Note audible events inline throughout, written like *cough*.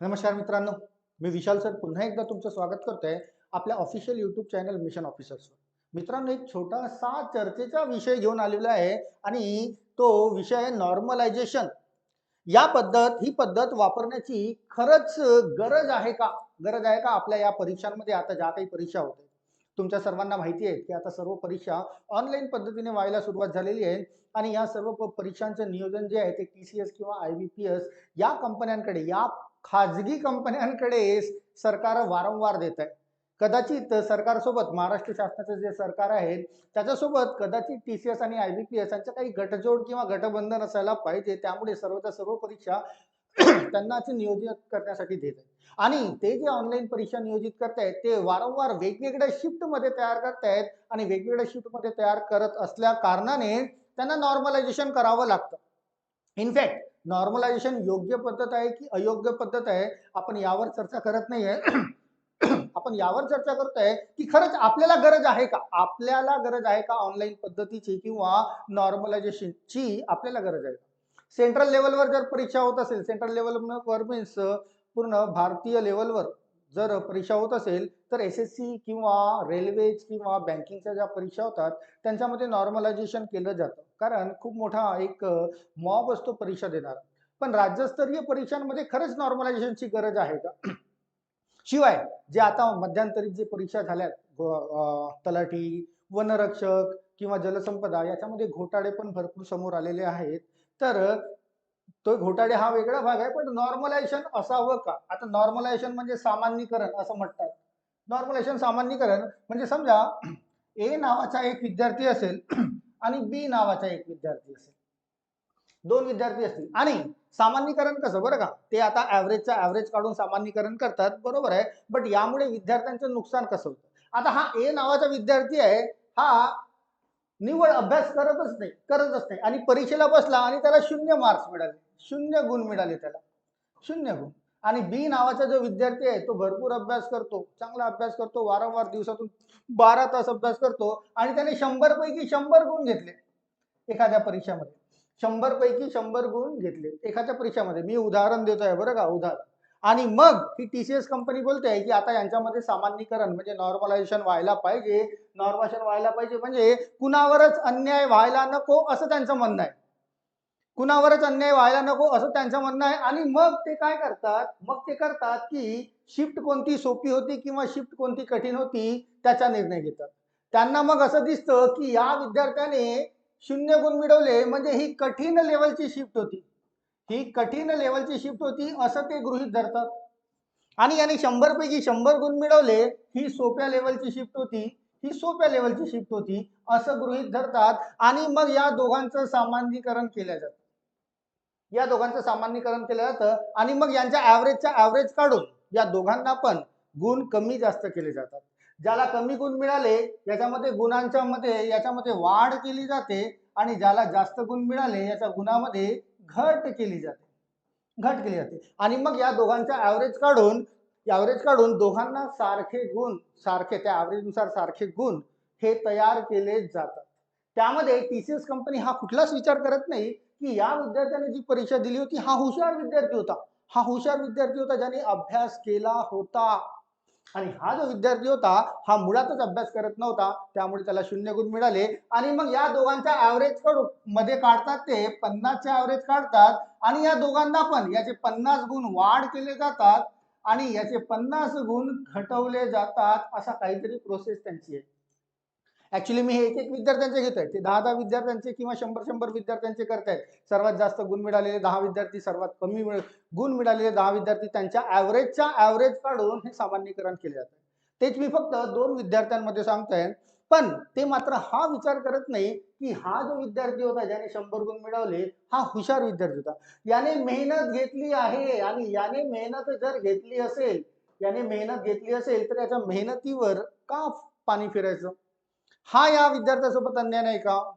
नमस्कार मित्रांनो मी विशाल सर पुन्हा एकदा तुमचं स्वागत करतोय आपल्या ऑफिशियल युट्यूब चॅनल मिशन ऑफिसर्सवर मित्रांनो एक छोटासा चर्चेचा विषय घेऊन आलेला आहे आणि तो विषय आहे नॉर्मलायझेशन या पद्धत ही पद्धत वापरण्याची खरंच गरज आहे का? गरज आहे का आपल्या या परीक्षांमध्ये? आता ज्या काही परीक्षा होते तुमच्या सर्वांना माहिती आहे की आता सर्व परीक्षा ऑनलाईन पद्धतीने व्हायला सुरुवात झालेली आहे आणि या सर्व प- परीक्षांचं नियोजन जे आहे ते टी सी एस किंवा आय बी पी एस या कंपन्यांकडे या खाजगी कंपन्यांकडे सरकार वारंवार देत आहे कदाचित सरकारसोबत महाराष्ट्र शासनाचं जे सरकार आहे त्याच्यासोबत कदाचित टी सी एस आणि आय बी पी एस यांचं काही गटजोड किंवा गटबंधन असायला पाहिजे त्यामुळे सर्वच्या सर्व परीक्षा *clears throat* त्यांनाच नियोजित करण्यासाठी देत आहे आणि ते जे ऑनलाईन परीक्षा नियोजित करतायत ते वारंवार वेगवेगळ्या शिफ्टमध्ये तयार करतायत आणि वेगवेगळ्या शिफ्टमध्ये तयार करत असल्या कारणाने त्यांना नॉर्मलायझेशन करावं लागतं. इनफॅक्ट नॉर्मलायझेशन योग्य पद्धत आहे की अयोग्य पद्धत आहे? आपण यावर चर्चा करत नाहीये. *clears throat* आपण यावर चर्चा करतोय की खरंच आपल्याला गरज आहे का? आपल्याला गरज आहे का ऑनलाईन पद्धतीची किंवा नॉर्मलायझेशनची आपल्याला गरज आहे का? सेंट्रल लेवलवर जर परीक्षा होत असेल सेंट्रल लेवलवर मीन्स पूर्ण भारतीय लेवलवर जर परीक्षा होत असेल तर एस एस सी किंवा रेल्वेज किंवा बँकिंगच्या ज्या परीक्षा होतात त्यांच्यामध्ये नॉर्मलायझेशन केलं जातं. कारण खूप मोठा एक मॉब असतो परीक्षा देणार. पण राज्यस्तरीय परीक्षांमध्ये खरंच नॉर्मलायझेशनची गरज आहे का? शिवाय जे आता मध्यंतरीत जे परीक्षा झाल्यात तलाठी वनरक्षक किंवा जलसंपदा याच्यामध्ये घोटाळे पण भरपूर समोर आलेले आहेत. तर तो घोटाळे हा वेगळा भाग आहे पण नॉर्मलायझेशन असावं का? आता नॉर्मलायझेशन म्हणजे सामान्यीकरण असं म्हणतात. नॉर्मलायझेशन सामान्यीकरण म्हणजे समजा ए नावाचा एक विद्यार्थी असेल *clears throat* आणि बी नावाचा एक विद्यार्थी असेल. दोन विद्यार्थी असतील. आणि सामान्यीकरण कसं? बरं का ते आता ऍव्हरेजचा ऍव्हरेज काढून सामान्यीकरण करतात बरोबर आहे. बट यामुळे विद्यार्थ्यांचं नुकसान कसं होतं? आता हा ए नावाचा विद्यार्थी आहे हा निवड अभ्यास करतच नाही करतच नाही. आणि परीक्षेला बसला आणि त्याला शून्य मार्क्स मिळाले. शून्य गुण मिळाले त्याला. शून्य गुण. आणि बी नावाचा जो विद्यार्थी आहे तो भरपूर अभ्यास करतो चांगला अभ्यास करतो वारंवार दिवसातून बारा तास अभ्यास करतो आणि त्याने शंभर पैकी शंभर गुण घेतले एखाद्या परीक्षामध्ये. शंभर पैकी शंभर गुण घेतले एखाद्या परीक्षामध्ये. मी उदाहरण देतोय बरं का? उदाहरण. आणि मग ही टी सी एस कंपनी बोलते की आता यांच्यामध्ये सामान्यीकरण म्हणजे नॉर्मलायझेशन व्हायला पाहिजे. नॉर्मलायझेशन व्हायला पाहिजे म्हणजे कुणावरच अन्याय व्हायला नको असं त्यांचं म्हणणं आहे. कुणावरच अन्याय व्हायला नको असं त्यांचं म्हणणं आहे. आणि मग ते काय करतात? मग ते करतात की शिफ्ट कोणती सोपी होती किंवा शिफ्ट कोणती कठीण होती त्याचा निर्णय घेतात. त्यांना मग असं दिसतं की या विद्यार्थ्याने शून्य गुण मिळवले म्हणजे ही कठीण लेवलची शिफ्ट होती. ही कठीण लेवलची शिफ्ट होती असं ते गृहित धरतात. आणि याने शंभरपैकी शंभर गुण मिळवले ही सोप्या लेवलची शिफ्ट होती ही सोप्या लेवलची शिफ्ट होती असं गृहित धरतात. आणि मग या दोघांचं सामान्यीकरण केलं जातं. या दोघांचं सामान्यीकरण केलं जातं आणि मग यांच्या ॲव्हरेजच्या ॲव्हरेज काढून या दोघांना पण गुण कमी जास्त केले जातात. ज्याला कमी गुण मिळाले याच्यामध्ये गुणांच्या मध्ये याच्यामध्ये वाढ केली जाते आणि ज्याला जास्त गुण मिळाले याच्या गुणामध्ये घट केली जाते. घट केली जाते. आणि मग या दोघांचा ॲव्हरेज काढून ॲव्हरेज काढून दोघांना सारखे गुण सारखे त्या ॲव्हरेजनुसार सारखे गुण हे तयार केले जातात. त्यामध्ये टी सी एस कंपनी हा कुठलाच विचार करत नाही की या विद्यार्थ्याने जी परीक्षा दिली होती हा हुशार विद्यार्थी होता. हा हुशार विद्यार्थी होता ज्याने अभ्यास केला होता. आणि हा जो विद्यार्थी होता हा मुळातच अभ्यास करत नव्हता. त्यामुळे त्याला शून्य गुण मिळाले. आणि मग या दोघांच्या ॲव्हरेजकडून मध्ये काढतात ते पन्नासचे ॲव्हरेज काढतात. आणि या दोघांना पण याचे पन्नास गुण वाढ केले जातात. आणि याचे पन्नास गुण घटवले जातात. असा काहीतरी प्रोसेस त्यांची आहे. ऍक्च्युली मी हे एक एक विद्यार्थ्यांचे घेत आहे ते दहा दहा विद्यार्थ्यांचे किंवा शंभर शंभर विद्यार्थ्यांचे करतायत. सर्वात जास्त गुण मिळालेले दहा विद्यार्थी सर्वात कमी गुण मिळालेले दहा विद्यार्थी त्यांच्या ॲव्हरेजच्या ॲव्हरेज काढून हे सामान्यकरण केले जाते. तेच मी फक्त दोन विद्यार्थ्यांमध्ये सांगतोय. पण ते मात्र हा विचार करत नाही की हा जो विद्यार्थी होता ज्याने शंभर गुण मिळवले हा हुशार विद्यार्थी होता. याने मेहनत घेतली आहे आणि याने मेहनत जर घेतली असेल याने मेहनत घेतली असेल तर याच्या मेहनतीवर का पाणी फिरायचं? हा या विद्यार्थ्यासोबत अन्याय नाही का?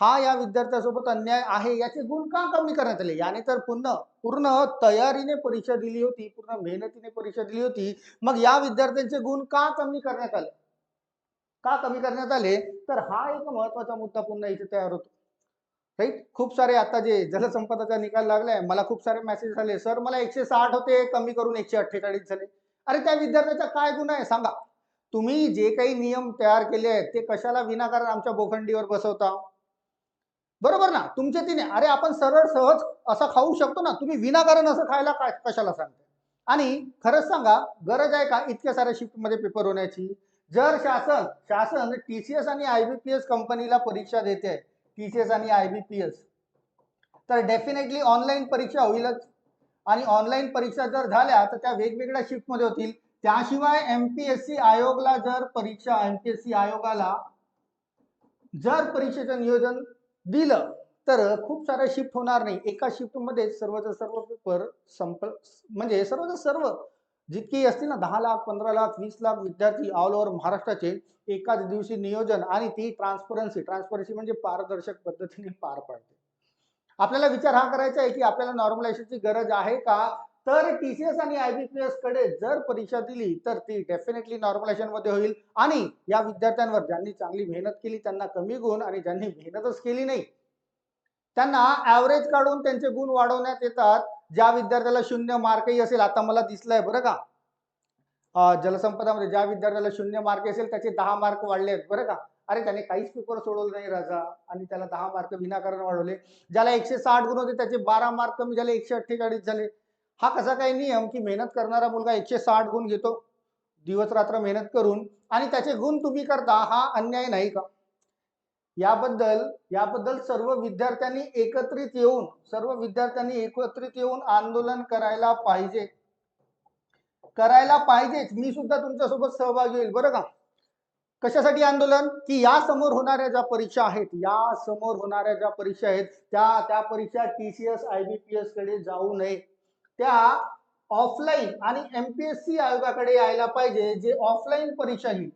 हा या विद्यार्थ्यासोबत अन्याय आहे याचे गुण का कमी करण्यात आले? याने तर पूर्ण पूर्ण तयारीने परीक्षा दिली होती पूर्ण मेहनतीने परीक्षा दिली होती. मग या विद्यार्थ्यांचे गुण का कमी करण्यात आले? का कमी करण्यात आले? तर हा एक महत्त्वाचा मुद्दा पुन्हा इथे तयार होतो. राईट? खूप सारे आता जे जलसंपदाचा निकाल लागलाय मला खूप सारे मेसेज आले. सर मला एकशे साठ होते कमी करून एकशे अठ्ठेचाळीस झाले. अरे त्या विद्यार्थ्याचा काय गुन्हा आहे? सांगा. तुम्ही जे काही नियम तयार केले आहेत ते कशाला विनाकारण आमच्या बोखंडीवर बसवता? बरोबर ना? तुमचे तिने अरे आपण सरळ सहज असं खाऊ शकतो ना? तुम्ही विनाकारण असं खायला काय कशाला सांगता आणि खरंच सांगा गरज आहे का इतक्या साऱ्या शिफ्टमध्ये पेपर होण्याची? जर शासन शासन टी सी एस आणि आय बी पी एस कंपनीला परीक्षा देते टी सी एस आणि आय बी पी एस तर डेफिनेटली ऑनलाईन परीक्षा होईलच. आणि ऑनलाईन परीक्षा जर झाल्या तर त्या वेगवेगळ्या शिफ्टमध्ये होतील. त्याशिवाय एमपीएससी आयोगाला आयोगला जर परीक्षा एमपीएससी आयोगाला जर परीक्षेचं नियोजन दिलं तर खूप साऱ्या शिफ्ट होणार नाही. एका शिफ्टमध्ये सर्वच सर्व पेपर संप म्हणजे सर्वच सर्व जितके असतील ना दहा लाख पंधरा लाख वीस लाख विद्यार्थी ऑल ओव्हर महाराष्ट्राचे एकाच दिवशी नियोजन आणि ती ट्रान्सपरन्सी ट्रान्सपरन्सी म्हणजे पारदर्शक पद्धतीने पार पाडते. आपल्याला विचार हा करायचा आहे की आपल्याला नॉर्मलायझेशनची गरज आहे का? तर टी सी एस आणि आय बी पी एसकडे जर परीक्षा दिली तर ती डेफिनेटली नॉर्मलायझेशनमध्ये होईल. आणि या विद्यार्थ्यांवर ज्यांनी चांगली मेहनत केली त्यांना कमी गुण आणि ज्यांनी मेहनतच केली नाही त्यांना ऍव्हरेज काढून त्यांचे गुण वाढवण्यात येतात. ज्या विद्यार्थ्याला शून्य मार्कही असेल आता मला दिसलंय बरं का? जलसंपदामध्ये ज्या विद्यार्थ्याला शून्य मार्क असेल त्याचे दहा मार्क वाढले आहेत बरं का? अरे त्याने काहीच पेपर सोडवलं नाही राजा. आणि त्याला दहा मार्क विनाकारण वाढवले. ज्याला एकशे साठ गुण होते त्याचे बारा मार्क कमी झाले एकशे अठ्ठेचाळीस झाले. हा कसा काही नियम की मेहनत करणारा मुलगा एकशे साठ गुण घेतो दिवस रात्र मेहनत करून आणि त्याचे गुण तुम्ही करता हा अन्याय नाही का? याबद्दल याबद्दल सर्व विद्यार्थ्यांनी एकत्रित येऊन सर्व विद्यार्थ्यांनी एकत्रित येऊन आंदोलन करायला पाहिजे. करायला पाहिजेच. मी सुद्धा तुमच्यासोबत सहभागी होईल. बरं का? कशासाठी आंदोलन? की या समोर होणाऱ्या ज्या परीक्षा आहेत या समोर होणाऱ्या ज्या परीक्षा आहेत त्या त्या परीक्षा T C S I B P एसकडे जाऊ नये. त्या ऑफलाईन आणि एमपीएससी आयोगाकडे यायला पाहिजे जे ऑफलाईन परीक्षा घेईल.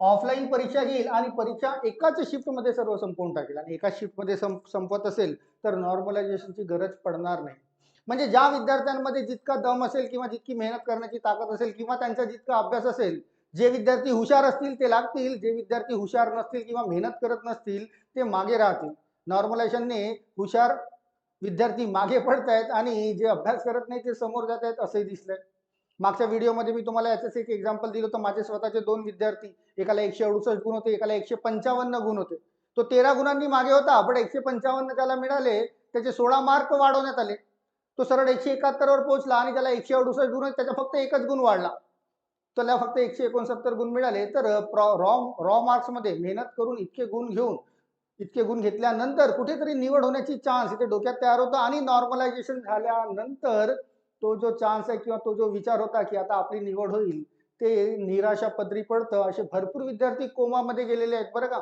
ऑफलाईन परीक्षा घेईल आणि परीक्षा एकाच शिफ्टमध्ये सर्व संपवून टाकेल. आणि एका शिफ्टमध्ये संप संपत असेल तर नॉर्मलायझेशनची गरज पडणार नाही. म्हणजे ज्या विद्यार्थ्यांमध्ये जितका दम असेल किंवा जितकी मेहनत करण्याची ताकद असेल किंवा त्यांचा जितका अभ्यास असेल जे विद्यार्थी हुशार असतील ते लागतील जे विद्यार्थी हुशार नसतील किंवा मेहनत करत नसतील ते मागे राहतील. नॉर्मलायझेशनने हुशार विद्यार्थी मागे पडत आहेत आणि जे अभ्यास करत नाही ते समोर जात आहेत असंही दिसलंय. मागच्या व्हिडिओमध्ये मी तुम्हाला याचंच एक एक्झाम्पल दिलं होतं. माझे स्वतःचे दोन विद्यार्थी एकाला एकशे अडुसष्ट गुण होते एकाला एकशे पंचावन्न गुण होते. तो तेरा गुणांनी मागे होता. पण एकशे पंचावन्न त्याला मिळाले त्याचे सोळा मार्क वाढवण्यात आले. तो सरळ एकशे एकाहत्तरवर पोहोचला आणि त्याला एकशे अडुसष्ट गुण आहेत, त्याचा फक्त एकच गुण वाढला. त्याला फक्त एकशे एकोणसत्तर गुण मिळाले. तर रॉ रॉ मार्क्समध्ये मेहनत करून इतके गुण घेऊन इतके गुण घेतल्यानंतर कुठेतरी निवड होण्याची चान्स इथे डोक्यात तयार होता आणि नॉर्मलायझेशन झाल्यानंतर तो जो चान्स आहे किंवा तो जो विचार होता की आता आपली निवड होईल ते निराशा पदरी पडतं. असे भरपूर विद्यार्थी कोमामध्ये गेलेले आहेत बरं का.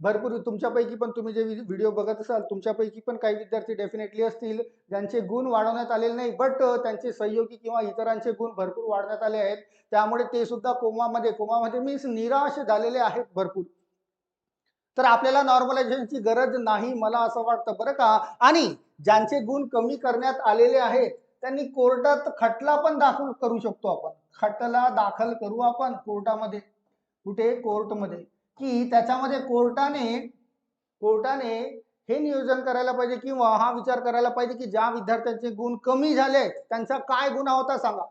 भरपूर तुमच्यापैकी पण तुम्ही जे व्हिडिओ बघत असाल तुमच्यापैकी पण काही विद्यार्थी डेफिनेटली असतील. ज्यांचे गुण वाढवण्यात आलेले नाही बट त्यांचे सहयोगी किंवा इतरांचे गुण भरपूर वाढण्यात आले आहेत. त्यामुळे ते सुद्धा कोमामध्ये कोमामध्ये मीन्स निराश झालेले आहेत भरपूर. तर आपल्याला नॉर्मलायझेशनची गरज नाही मला असं वाटतं. बरं का? आणि ज्यांचे गुण कमी करण्यात आलेले आहेत त्यांनी कोर्टात खटला पण दाखल करू शकतो आपण. खटला दाखल करू आपण कोर्टामध्ये. कुठे? कोर्टमध्ये. की त्याच्यामध्ये कोर्टाने कोर्टाने हे नियोजन करायला पाहिजे किंवा हा विचार करायला पाहिजे की ज्या विद्यार्थ्यांचे गुण कमी झाले त्यांचा काय गुन्हा होता सांगा.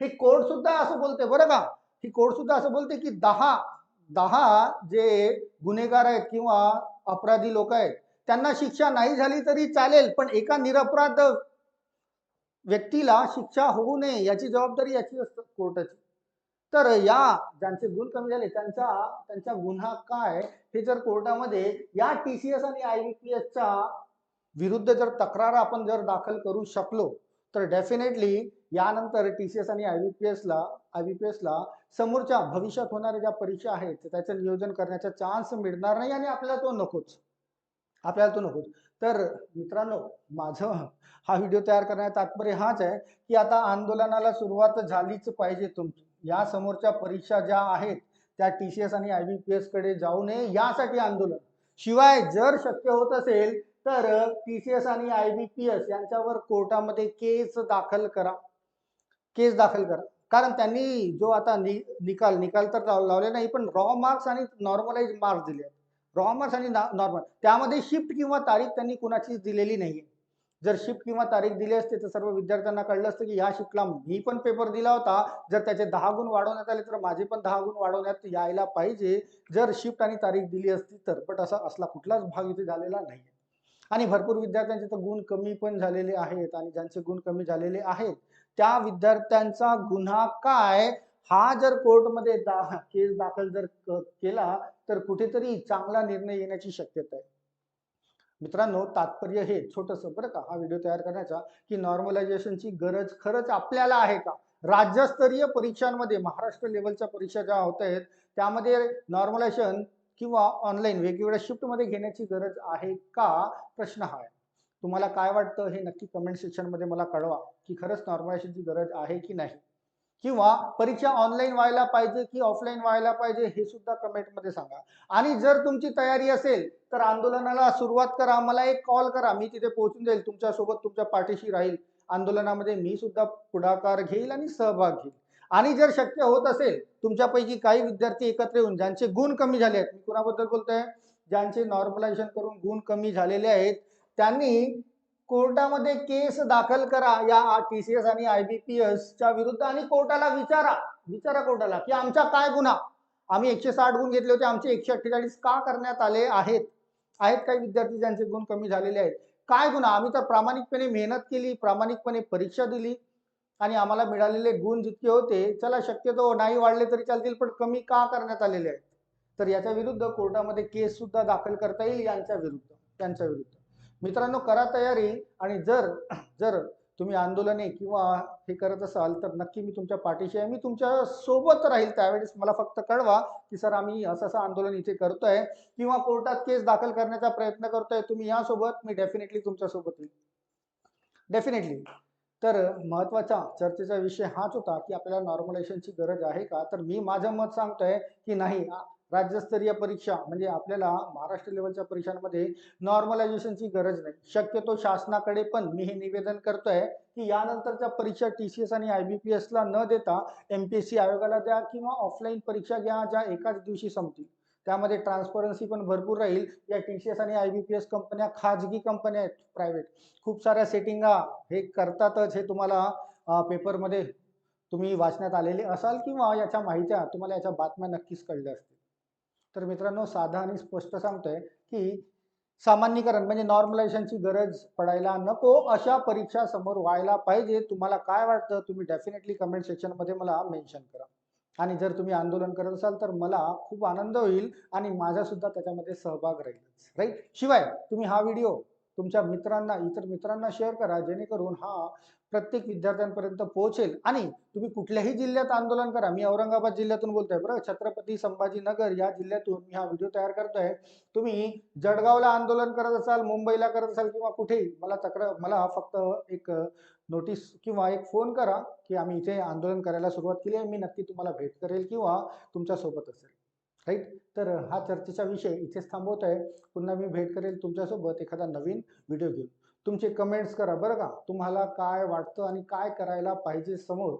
हे कोर्ट सुद्धा असं बोलते बरं का? ही कोर्ट सुद्धा असं बोलते की दहा दहा जे गुन्हेगार आहेत किंवा अपराधी लोक आहेत त्यांना शिक्षा नाही झाली तरी चालेल पण एका निरपराध व्यक्तीला शिक्षा होऊ नये याची जबाबदारी याची असते कोर्टाची. तर या ज्यांचे गुण कमी झाले त्यांचा त्यांचा गुन्हा काय हे जर कोर्टामध्ये या टी सी एस आणि आय बी पी एसच्या विरुद्ध जर तक्रार आपण जर दाखल करू शकलो तर डेफिनेटली यानंतर टी सी एस आणि आय बी पी एसला आय बी पी एसला समोरच्या भविष्यात होणाऱ्या ज्या परीक्षा आहेत त्याचं नियोजन करण्याचा चान्स मिळणार नाही आणि आपल्याला तो नकोच. आपल्याला तो नकोच. तर मित्रांनो माझं हा व्हिडिओ तयार करण्याचा तात्पर्य हाच आहे की आता आंदोलनाला सुरुवात झालीच पाहिजे तुमची या समोरच्या परीक्षा ज्या आहेत त्या टी सी एस आणि आय बी पी एसकडे जाऊ नये यासाठी आंदोलन. शिवाय जर शक्य होत असेल तर टी सी एस आणि आय बी पी एस यांच्यावर कोर्टामध्ये केस दाखल करा. केस दाखल करा. कारण त्यांनी जो आता नि निकाल निकाल तर लाव- लावले नाही पण रॉ मार्क्स आणि नॉर्मलाइज मार्क्स दिले आहेत. मार्क्स आणि नॉर्मल त्यामध्ये शिफ्ट किंवा तारीख त्यांनी कुणाचीच दिलेली नाही जर शिफ्ट किंवा तारीख दिली असते तर सर्व विद्यार्थ्यांना कळलं असतं की ह्या शिफ्टला मी पण पेपर दिला होता. जर त्याचे दहा गुण वाढवण्यात आले तर माझे पण दहा गुण वाढवण्यात यायला पाहिजे. जर शिफ्ट आणि तारीख दिली असती तर बट असा असला कुठलाच भाग इथे झालेला नाही आणि भरपूर विद्यार्थ्यांचे तर गुण कमी पण झालेले आहेत आणि ज्यांचे गुण कमी झालेले आहेत त्या विद्यार्थ्यांचा गुन्हा काय? हा जर कोर्टमध्ये दा केस दाखल जर केला तर कुठेतरी चांगला निर्णय येण्याची शक्यता आहे. मित्रांनो तात्पर्य हे छोटस बरं का? हा व्हिडिओ तयार करण्याचा की नॉर्मलायझेशनची गरज खरंच आपल्याला आहे का? राज्यस्तरीय परीक्षांमध्ये महाराष्ट्र लेवलच्या परीक्षा ज्या होत आहेत त्यामध्ये नॉर्मलायझेशन किंवा ऑनलाईन वेगवेगळ्या शिफ्टमध्ये घेण्याची गरज आहे का? प्रश्न हा आहे. तुम्हाला काय वाटतं हे नक्की कमेंट सेक्शनमध्ये मला कळवा की खरंच नॉर्मलायझेशनची गरज आहे की नाही? किंवा परीक्षा ऑनलाईन व्हायला पाहिजे की ऑफलाईन व्हायला पाहिजे हे सुद्धा कमेंटमध्ये सांगा. आणि जर तुमची तयारी असेल तर आंदोलनाला सुरुवात करा मला एक कॉल करा मी तिथे पोहोचून जाईल तुमच्यासोबत तुमच्या पाठीशी राहील. आंदोलनामध्ये मी सुद्धा पुढाकार घेईल आणि सहभाग घेईल. आणि जर शक्य होत असेल तुमच्यापैकी काही विद्यार्थी एकत्र येऊन ज्यांचे गुण कमी झाले आहेत मी कुणाबद्दल बोलतोय? ज्यांचे नॉर्मलायझेशन करून गुण कमी झालेले आहेत त्यांनी कोर्टामध्ये केस दाखल करा. या टी सी एस आणि आय बी पी एसच्या विरुद्ध आणि कोर्टाला विचारा. विचारा कोर्टाला की आमचा काय गुन्हा? आम्ही एकशे साठ गुण घेतले होते. आमचे एकशे अठ्ठेचाळीस का करण्यात आले आहेत? आहेत काही विद्यार्थी ज्यांचे गुण कमी झालेले आहेत? काय गुन्हा? आम्ही तर प्रामाणिकपणे मेहनत केली प्रामाणिकपणे परीक्षा दिली आणि आम्हाला मिळालेले गुण जितके होते चला शक्यतो नाही वाढले तरी चालतील पण कमी का करण्यात आलेले आहेत? तर याच्या विरुद्ध कोर्टामध्ये केस सुद्धा दाखल करता येईल यांच्या विरुद्ध त्यांच्या विरुद्ध. मित्रांनो करा तयारी आणि जर जर तुम्ही आंदोलने किंवा हे करत असाल तर नक्की मी तुमच्या पाठीशी आहे. मी तुमच्यासोबत राहील त्यावेळेस. मला फक्त कळवा की सर आम्ही असं असं आंदोलन इथे करतोय किंवा कोर्टात केस दाखल करण्याचा प्रयत्न करतोय. तुम्ही यासोबत मी डेफिनेटली तुमच्यासोबत येईल. डेफिनेटली तर महत्त्वाचा चर्चेचा विषय हाच होता की आपल्याला नॉर्मलायझेशनची गरज आहे का? तर मी माझं मत सांगतोय की नाही. राज्यस्तरीय परीक्षा म्हणजे आपल्याला महाराष्ट्र लेवलच्या परीक्षांमध्ये नॉर्मलायझेशनची गरज नाही. शक्यतो शासनाकडे पण मी हे निवेदन करतोय की यानंतरच्या परीक्षा टी सी एस आणि आय बी पी एसला न देता एम पी एस सी आयोगाला द्या किंवा ऑफलाईन परीक्षा घ्या ज्या एकाच दिवशी संपतील. त्यामध्ये ट्रान्सपरन्सी पण भरपूर राहील. या टी सी एस आणि आय बी पी एस कंपन्या खाजगी कंपन्या आहेत प्रायव्हेट खूप साऱ्या सेटिंगा हे करतातच हे तुम्हाला पेपरमध्ये तुम्ही वाचण्यात आलेले असाल किंवा याच्या माहित्या तुम्हाला याच्या बातम्या नक्कीच कळल्या असतील. तर मित्रांनो साधा आणि स्पष्ट सांगतोय की सामान्यीकरण म्हणजे नॉर्मलायझेशनची गरज पडायला नको. अशा परीक्षा समोर व्हायला पाहिजे. तुम्हाला काय वाटतं तुम्ही डेफिनेटली कमेंट सेक्शनमध्ये मला मेन्शन करा. आणि जर तुम्ही आंदोलन करत असाल तर मला खूप आनंद होईल आणि माझा सुद्धा त्याच्यामध्ये सहभाग राहील राईट शिवाय तुम्ही हा व्हिडिओ तुमच्या मित्रांना इतर मित्रांना शेअर करा जेणेकरून हा प्रत्येक विद्यार्थ्यांपर्यंत पोहोचेल. आणि तुम्ही कुठल्याही जिल्ह्यात आंदोलन करा. मी औरंगाबाद जिल्ह्यातून बोलतोय बरं. छत्रपती संभाजीनगर या जिल्ह्यातून मी हा व्हिडिओ तयार करतोय. तुम्ही जळगावला आंदोलन करत असाल मुंबईला करत असाल किंवा कुठेही मला तक्रार मला फक्त एक नोटीस किंवा एक फोन करा की आम्ही इथे आंदोलन करायला सुरुवात केली आहे. मी नक्की तुम्हाला भेट करेल किंवा तुमच्यासोबत असेल. राईट? तर हा चर्चेचा विषय इथेच थांबवत आहे पुन्हा मी भेट करेल तुमच्यासोबत एखादा नवीन व्हिडिओ घेऊन. तुमचे कमेंट्स करा. बरं का? तुम्हाला काय वाटतं आणि काय करायला पाहिजे समोर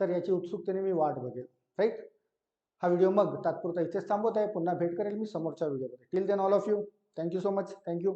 तर याची उत्सुकतेने मी वाट बघेल. राईट हा व्हिडिओ मग तात्पुरता इथेच थांबवत आहे. पुन्हा भेट करेल मी समोरच्या व्हिडिओमध्ये till then all of you thank you so much thank you